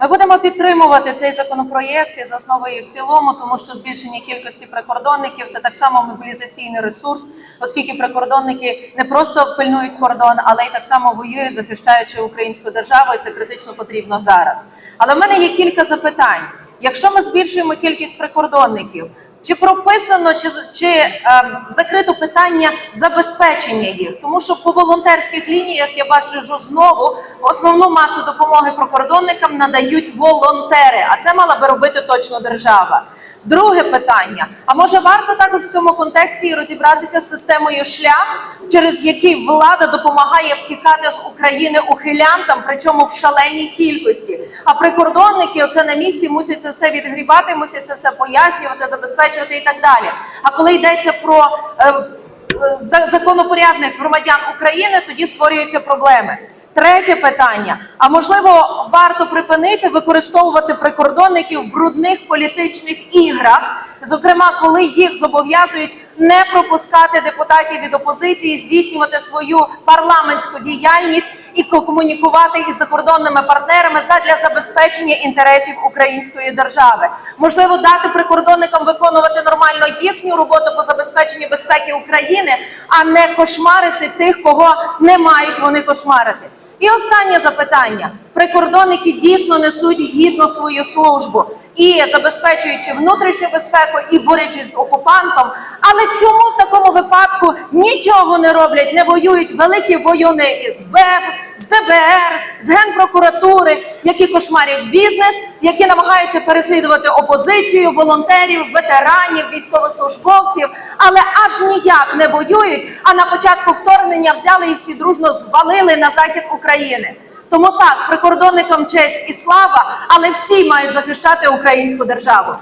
Ми будемо підтримувати цей законопроєкт і за основою і в цілому, тому що збільшення кількості прикордонників це так само мобілізаційний ресурс, оскільки прикордонники не просто пильнують кордон, але й так само воюють, захищаючи українську державу, і це критично потрібно зараз. Але в мене є кілька запитань. Якщо ми збільшуємо кількість прикордонників, чи прописано, чи, чи е, закрито питання забезпечення їх? Тому що по волонтерських лініях я бачу знову основну масу допомоги прикордонникам надають волонтери, а це мала би робити точно держава. Друге питання: а може варто також в цьому контексті розібратися з системою шлях, через який влада допомагає втікати з України ухилянтам, причому в шаленій кількості. А прикордонники оце на місці мусять це все відгрібати, мусять це все пояснювати, забезпечувати і так далі. А коли йдеться про е, е, законопорядних громадян України, тоді створюються проблеми. Третє питання: а можливо, варто припинити використовувати прикордонників в брудних політичних іграх, зокрема, коли їх зобов'язують не пропускати депутатів від опозиції, здійснювати свою парламентську діяльність і комунікувати із закордонними партнерами задля забезпечення інтересів української держави. Можливо, дати прикордонникам виконувати нормально їхню роботу по забезпеченню безпеки України, а не кошмарити тих, кого не мають вони кошмарити. І останнє запитання: прикордонники дійсно несуть гідно свою службу і забезпечуючи внутрішню безпеку і борючись з окупантом. Але чому в такому випадку нічого не роблять, не воюють великі воюни із з ДБР, з Генпрокуратури, які кошмарять бізнес, які намагаються переслідувати опозицію, волонтерів, ветеранів, військовослужбовців, але аж ніяк не воюють. А на початку вторгнення взяли і всі дружно звалили на захід України. Тому так, прикордонникам честь і слава, але всі мають захищати українську державу.